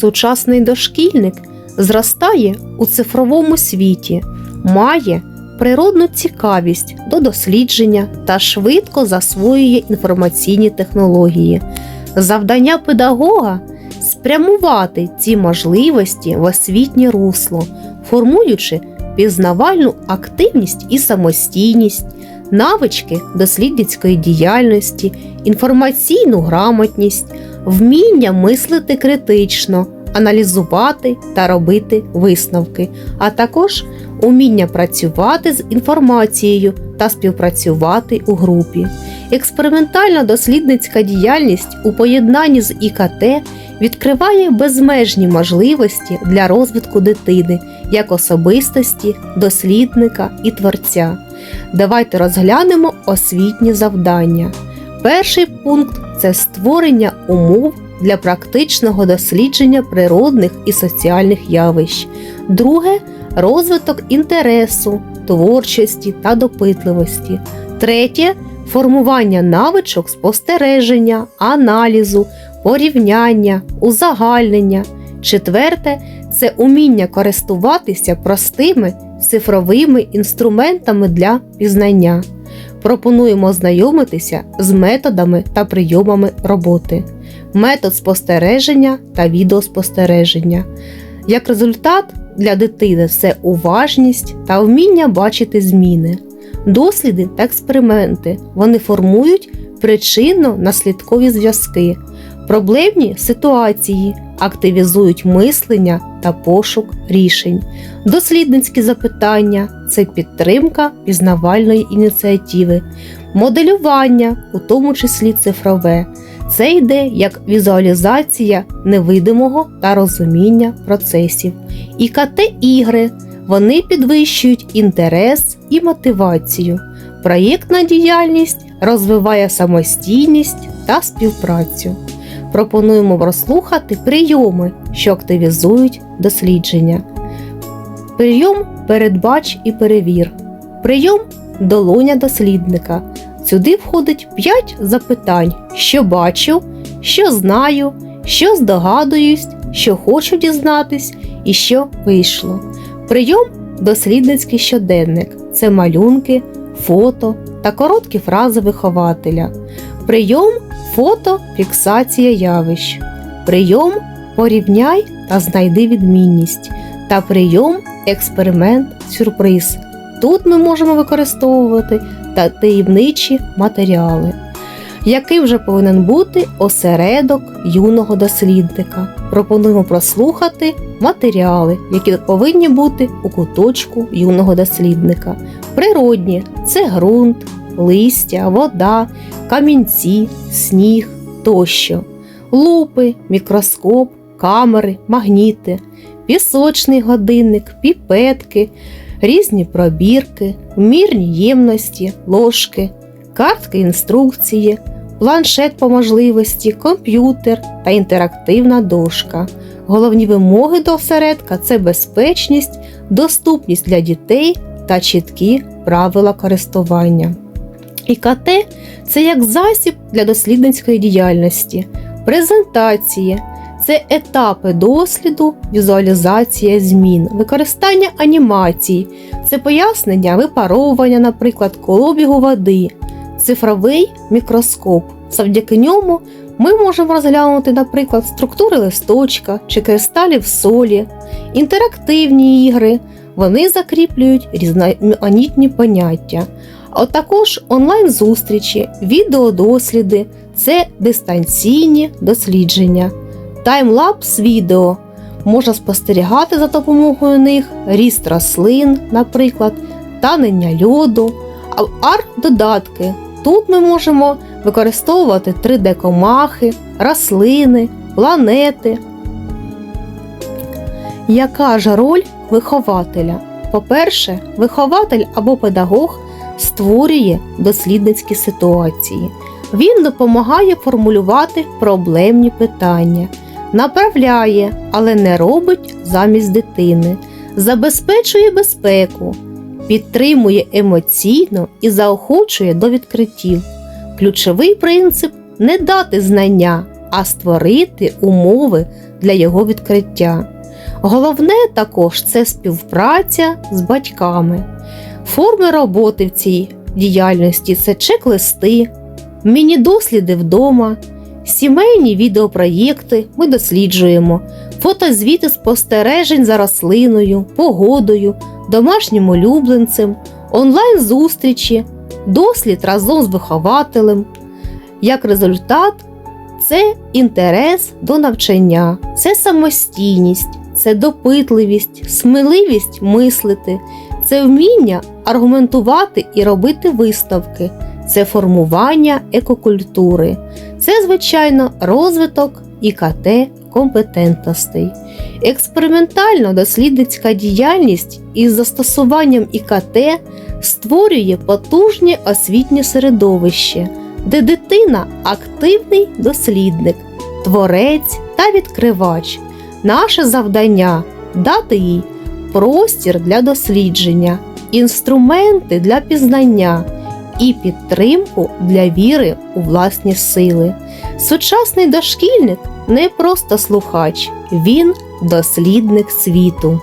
Сучасний дошкільник зростає у цифровому світі, має природну цікавість до дослідження та швидко засвоює інформаційні технології. Завдання педагога спрямувати ці можливості в освітнє русло, формуючи пізнавальну активність і самостійність, навички дослідницької діяльності, інформаційну грамотність, вміння мислити критично, аналізувати та робити висновки, а також уміння працювати з інформацією та співпрацювати у групі. Експериментальна дослідницька діяльність у поєднанні з ІКТ відкриває безмежні можливості для розвитку дитини як особистості, дослідника і творця. Давайте розглянемо освітні завдання. Перший пункт це створення умов для практичного дослідження природних і соціальних явищ. Друге розвиток інтересу, творчості та допитливості. Третє формування навичок спостереження, аналізу, порівняння, узагальнення. Четверте це уміння користуватися простими цифровими інструментами для пізнання. Пропонуємо знайомитися з методами та прийомами роботи, метод спостереження та відеоспостереження. Як результат для дитини це уважність та вміння бачити зміни. Досліди та експерименти вони формують причинно-наслідкові зв'язки, проблемні ситуації, активізують мислення та пошук рішень. Дослідницькі запитання це підтримка пізнавальної ініціативи, моделювання, у тому числі цифрове. Це йде як візуалізація невидимого та розуміння процесів. ІКТ-ігри вони підвищують інтерес і мотивацію. Проєктна діяльність розвиває самостійність та співпрацю. Пропонуємо розслухати прийоми, що активізують дослідження. Прийом передбач і перевір. Прийом долоня дослідника. Сюди входить 5 запитань, що бачу, що знаю, що здогадуюсь, що хочу дізнатись і що вийшло. Прийом дослідницький щоденник це малюнки, фото та короткі фрази вихователя. Прийом фото фіксація явищ. Прийом порівняй та знайди відмінність. Та прийом експеримент сюрприз. Тут ми можемо використовувати та таємничі матеріали. Який вже повинен бути осередок юного дослідника? Пропонуємо прослухати матеріали, які повинні бути у куточку юного дослідника. Природні це ґрунт, листя, вода, камінці, сніг тощо, лупи, мікроскоп, камери, магніти, пісочний годинник, піпетки, різні пробірки, мірні ємності, ложки, картки інструкції, планшет по можливості, комп'ютер та інтерактивна дошка. Головні вимоги до осередка це безпечність, доступність для дітей та чіткі правила користування. ІКТ це як засіб для дослідницької діяльності, презентації, це етапи досліду, візуалізація змін, використання анімацій, це пояснення випаровування, наприклад, колобігу води, цифровий мікроскоп. Завдяки ньому ми можемо розглянути, наприклад, структури листочка чи кристалів солі, інтерактивні ігри. Вони закріплюють різноманітні поняття, а також онлайн-зустрічі, відеодосліди це дистанційні дослідження, таймлапс відео. Можна спостерігати за допомогою них ріст рослин, наприклад, танення льоду, а арт-додатки. Тут ми можемо використовувати 3D-комахи, рослини, планети. Яка ж роль вихователя? По-перше, вихователь або педагог створює дослідницькі ситуації. Він допомагає формулювати проблемні питання, направляє, але не робить замість дитини, забезпечує безпеку, підтримує емоційно і заохочує до відкриттів. Ключовий принцип не дати знання, а створити умови для його відкриття. Головне також це співпраця з батьками. Форми роботи в цій діяльності це чек-листи, міні-досліди вдома, сімейні відеопроєкти ми досліджуємо, фотозвіти спостережень за рослиною, погодою, домашнім улюбленцем, онлайн-зустрічі, дослід разом з вихователем. Як результат, це інтерес до навчання, це самостійність, це допитливість, сміливість мислити, це вміння аргументувати і робити виставки, це формування екокультури, це, звичайно, розвиток ІКТ компетентностей. Експериментально дослідницька діяльність із застосуванням ІКТ створює потужне освітнє середовище, де дитина активний дослідник, творець та відкривач. Наше завдання дати їй простір для дослідження, інструменти для пізнання і підтримку для віри у власні сили. Сучасний дошкільник не просто слухач, він дослідник світу.